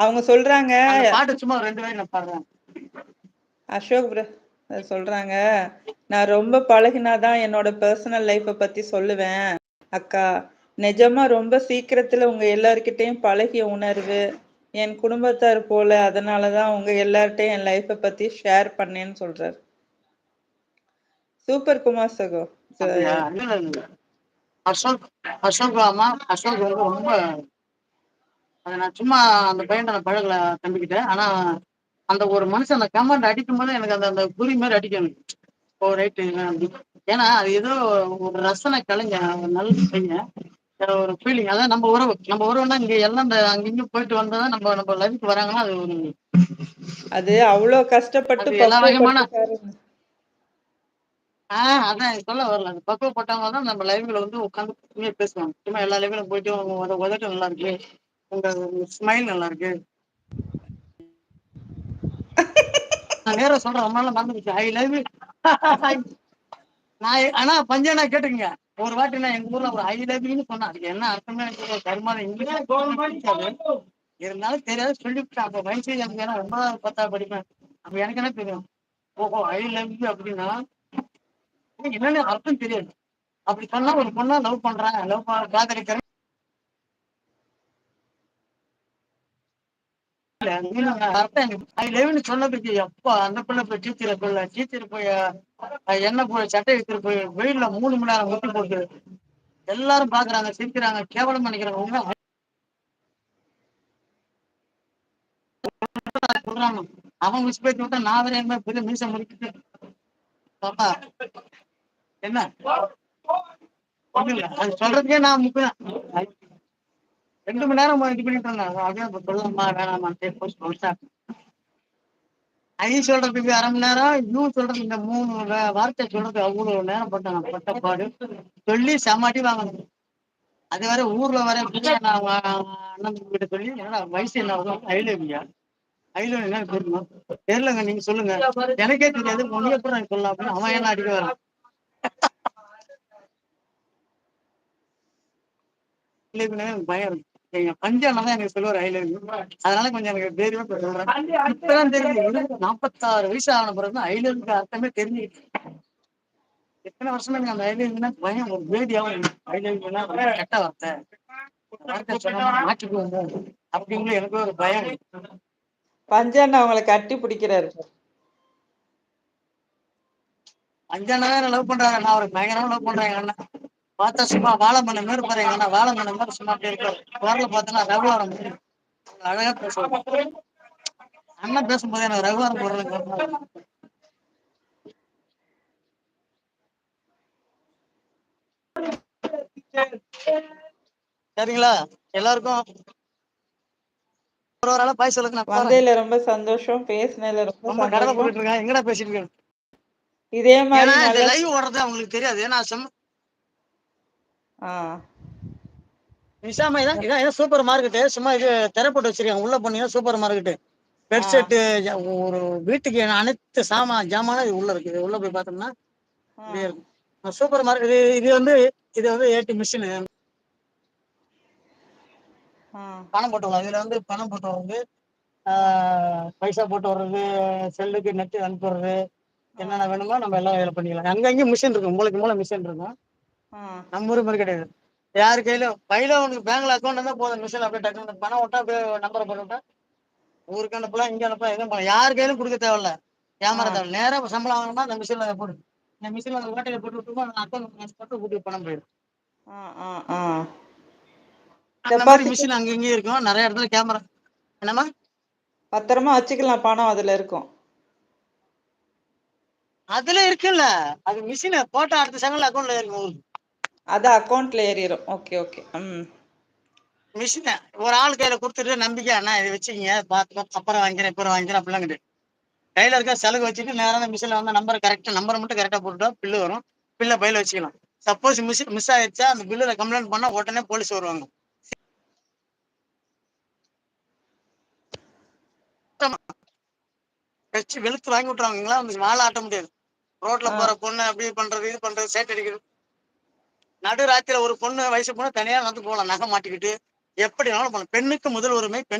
அவங்க சொல்றாங்க. சும்மா ரெண்டு வரி நான் அசோக் ப்ர சொல்றாங்க. நான் ரொம்ப பழகினாதான் என்னோட பர்சனல் லைஃப்ப பத்தி சொல்லுவேன். அக்கா நிஜமா ரொம்ப சீக்கிரத்துல உங்க எல்லார்கிட்டயும் பழகிய உணர்வு என் குடும்பத்தார் போல அதனாலதான் உங்க எல்லார்ட்டையும் என் லைஃப்ப பத்தி ஷேர் பண்ணேன்னு சொல்றாரு. சூப்பர் குமார் சகோ. அசோக் அசோக் அசோக் ரொம்ப அதை நான் சும்மா அந்த பையன் நான் பழகல தம்பிக்கிட்ட. ஆனா அந்த ஒரு மனுஷன் அந்த கமெண்ட் அடிக்கும் போது எனக்கு அந்த அந்த குறி மாதிரி எனக்கு. ஓ ரைட்டு ஏன்னா அது ஏதோ ஒரு ரசனை கலைஞன் ஒரு நல்ல பையன். ஒரு ஃபீலிங் அதான் நம்ம உறவு. நம்ம உறவுனா இங்க எல்லாம் இந்த அங்கிங்கும் போயிட்டு வந்தாதான் நம்ம நம்ம லைஃப்க்கு வராங்கன்னா அது ஒரு அது அவ்வளோ கஷ்டப்பட்டு அது எல்லா பக்குவப்பட்டுட்டாருன்னு ஆஹ் அதான் சொல்ல வரல. அந்த பக்குவப்பட்டவங்க தான் நம்ம லைவ்ல வந்து உட்காந்து பேசுவாங்க. சும்மா எல்லா லைவ்லயும் போயிட்டு உங்க உதட்டு நல்லா இருக்கு. உங்க ஸ்மைல் நல்லா இருக்கு. நான் நேரா சொல்றேன் ரொம்ப நாளா மறந்துருச்சு ஐ லவ் நான் ஆனா பஞ்சனா கேட்டுங்க ஒரு வாட்டி நான் எங்க ஊர்ல ஒரு ஐ லவ் யூன்னு சொன்னேன். அதுக்கு என்ன அர்த்தமே எனக்கு தெரியல. கருமாதி இங்கிலீஷ் இருந்தாலும் தெரியாது சொல்லிவிட்டேன் அப்ப வயசு ஏன்னா ஒன்பதாவது பத்தாவது படிப்பேன். அப்ப எனக்கு என்ன தெரியும்? ஓஹோ ஐ லவ் யூ அப்படின்னா என்னன்னு அர்த்தம் தெரியாது. அப்படி சொன்னா ஒரு பொண்ணா லவ் பண்றேன். லவ் காதலிக்கிறேன் இல்ல, மீன் அர்த்தம் எனக்கு ஐ லவ்னு சொன்னதுக்கு எப்பா அந்த பிள்ளை போய் டீச்சரை போய் டீச்சர் போய் என்ன போய் சட்டை எடுத்துட்டு போய் வெயில்ல மூணு மணி நேரம் முட்டி போட்டு எல்லாரும் பாக்குறாங்க சிரிக்கிறாங்க கேவலம் உங்க சொல்றாங்க. அவன் மிஸ் விட்டா நான் வேற என்ன பெரிய மீச முடிக்கிட்டு பாப்பா. என்ன? ஒண்ணும் இல்ல. அது சொல்றதுக்கே நான் முக்குறேன். ரெண்டு மணி நேரம் இது பண்ணிட்டு இருந்தாங்க அப்படியே இப்ப சொல்லலாமா வேணாமா போஸ்ட் ஐ சொல்றதுக்கு அரை மணி நேரம் இன்னும் சொல்றதுக்கு இந்த மூணு வார்த்தை சொல்றதுக்கு அவ்வளவு நேரம் போட்டாங்க பட்டப்பாடு சொல்லி செமாட்டி வாங்கணும் அது வர ஊர்ல வர நான் அண்ணன் கிட்ட சொல்லி என்னடா வயசு என்ன ஆகும் ஐலவியா? ஐலவ் என்ன தெரியுமா? தெரியலங்க நீங்க சொல்லுங்க. எனக்கே தெரியாது. உனக்கு அப்புறம் நான் சொல்லலாம் அப்படின்னு அவன் என்ன அடிக்க வரான் ஐலவினா எனக்கு பயம் இருக்கு எங்க பஞ்சான தான் எனக்கு சொல்லுவார் ஐலவி அதனால கொஞ்சம் எனக்கு தைரியமா சொல்றேன் இப்பதான் தெரியுது நாற்பத்தாறு வயசு ஆன பிறகு ஐலவிக்கு அர்த்தமே தெரிஞ்சுக்கிட்டு எத்தனை வருஷமா எனக்கு அந்த ஐலவினா பயம் ஒரு பேதியாவும் ஐலவினா கெட்ட வார்த்தை. வார்த்தை சொன்னா மாட்டிக்குவோமோ? அப்படிங்கிற எனக்கு ஒரு பயம். பஞ்சன் அவங்களை கட்டி பிடிக்கிறாரு. அஞ்சானா தான் லவ் பண்றாங்க. நான் ஒரு பயங்கரமா லவ் பண்றேன் எங்க அண்ணன் பார்த்தா சும்மா வாழை மண்ண மாதிரி பாரு எங்க அண்ணன் வாழை மண்ண மாதிரி சும்மா அப்படியே இருக்காரு குரல பார்த்தனா ரகுவாரம். அழகா பேசுவாரு. அண்ணன் பேசும்போது எனக்கு ரகுவாரம் குரல் சரிங்களா? எல்லாருக்கும் ஒரு ஒரு பாய் சொல்லுங்க. வந்ததுல ரொம்ப சந்தோஷம். பேசினதுல ரொம்ப போட்டுட்டு இருக்கேன் எங்கடா பேசிட்டு இருக்கேன் இதே மாதிரி லைவ் ஓடுறது அவங்களுக்கு தெரியாது. ஏன்னா நிஷாமா இதான் இதான் சூப்பர் மார்க்கெட்டு சும்மா இது திரை போட்டு வச்சிருக்காங்க. உள்ள போனீங்கன்னா சூப்பர் மார்க்கெட்டு பெட் ஆ. செட்டு ஒரு வீட்டுக்கு அனைத்து சாமான் ஜாமானும் இது உள்ள இருக்கு உள்ள போய் பார்த்தோம்னா. இப்படியே இருக்கும். சூப்பர் மார்க்கெட் இது இது வந்து இது வந்து ஏடி மிஷின். பணம் போட்டு வரும் இதுல வந்து பணம் போட்டு வர்றது. பைசா போட்டு வர்றது. செல்லுக்கு நெட் அனுப்புறது. என்னென்ன வேணுமோ நம்ம எல்லாம் இதில் பண்ணிக்கலாம். அங்கங்கேயும் மிஷின் இருக்கும் மூளைக்கு மூளை மிஷின் இருக்கும். நம்ம ஊர் மாதிரி கிடையாது. யார் கையில கையில உனக்கு பேங்க்ல அக்கௌண்ட் இருந்தா போதும். மிஷின் அப்படியே டக்குனு பணம் விட்டா அப்படியே நம்பரை போட்டு விட்டா ஊருக்கு அனுப்பலாம் இங்க அனுப்பலாம் எதுவும் பண்ணலாம். யார் கையிலும் கொடுக்க தேவையில்ல. ஏமாற. தேவை நேரா சம்பளம் வாங்கணும்னா அந்த மிஷின்ல போடு. இந்த மிஷின்ல அந்த ஓட்டையில போட்டு விட்டுருமோ அந்த அக்கௌண்ட் போட்டு வீட்டுக்கு பணம் போயிடும். ஆ. ஆ. ஆ. அந்த மாதிரி மிஷின் அங்க இங்கேயும் இருக்கும். நிறைய இடத்துல கேமரா என்னம்மா? பத்திரமா வச்சுக்கலாம். பணம் அதுல இருக்கும். அதுல இருக்குல்ல. அது மிஷின் போட்டோ அடுத்த செகண்ட்ல அக்கௌண்ட்ல இருக்கும். உங்களுக்கு அது அக்கௌண்ட்ல ஏறிடும் ஓகே ஓகே ம். மிஷினை ஒரு ஆள் கையில கொடுத்துட்டு நம்பிக்கை அண்ணா இதை வச்சுக்கீங்க பார்த்து அப்புறம் வாங்கிக்கிறேன் இப்போ வாங்கிக்கிறேன் அப்படிலாம் கிடையாது. கையில இருக்க செலவு வச்சுட்டு நேரம் மிஷினில் வந்து நம்பர் கரெக்டாக நம்பரை மட்டும் கரெக்டாக போட்டுட்டா பில்லு வரும். பில்லை பையில வச்சுக்கலாம். சப்போஸ் மிஸ் மிஸ் ஆயிடுச்சா அந்த பில்லுல கம்ப்ளைண்ட் பண்ணா உடனே போலீஸ் வருவாங்க. வச்சு வெளுத்து வாங்கி விட்டுருவாங்களா அந்த வாழை ஆட்ட முடியாது. ரோட்ல போற பொண்ணு அப்படி பண்றது இது பண்றது சேட் அடிக்கிறது நடுராத்திரில ஒரு பொண்ணு வயசு பொண்ணு தனியா வந்து போகலாம் நகை மாட்டிக்கிட்டு. எப்படி வேணாலும் பெண்ணுக்கு முதல் உரிமை பெண்